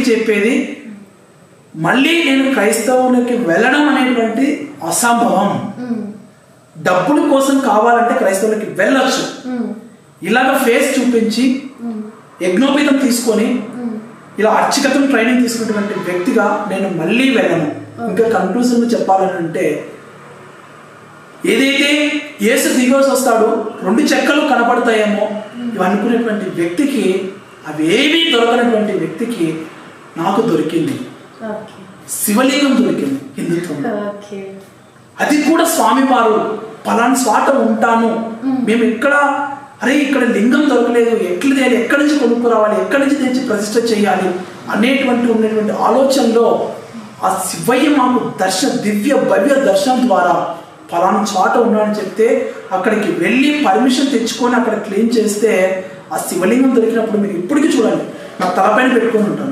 చెప్పేది మళ్ళీ నేను క్రైస్తవులకి వెళ్ళడం అనేటువంటి అసంభవం. డబ్బుల కోసం కావాలంటే క్రైస్తవులకి వెళ్ళొచ్చు. ఇలాగ ఫేస్ చూపించి యజ్ఞోపేతం తీసుకొని. ఇలా అర్చకత్వం ట్రైనింగ్ తీసుకున్నటువంటి వ్యక్తిగా నేను మళ్ళీ వెళ్ళను. ఇంకా కన్క్లూజన్ చెప్పాలని అంటే ఏదైతే యేసు దిగోసి వస్తాడో రెండు చెక్కలు కనపడతాయేమో ఇవి అనుకునేటువంటి వ్యక్తికి అవేమీ దొరకనటువంటి వ్యక్తికి నాకు దొరికింది. శివలింగం దొరికింది హిందుత్వంలో ఓకే. అది కూడా స్వామివారు పలానా స్వాట ఉంటాను. మేము. ఎక్కడ అరే ఇక్కడ లింగం దొరకలేదు. ఎట్లా చేయాలి ఎక్కడి నుంచి కొనుక్కురావాలి? ఎక్కడి నుంచి తెచ్చి ప్రతిష్ట చేయాలి? అనేటువంటి ఉన్నటువంటి ఆలోచనలో ఆ శివయ్య మాకు దర్శన దివ్య భవ్య దర్శనం ద్వారా ఫలానా చోట ఉన్నాడని చెప్తే అక్కడికి వెళ్ళి పర్మిషన్ తెచ్చుకొని అక్కడ క్లీన్ చేస్తే ఆ శివలింగం దొరికినప్పుడు మీరు ఇప్పటికీ చూడండి. నా తలపైన పెట్టుకొని ఉంటాను.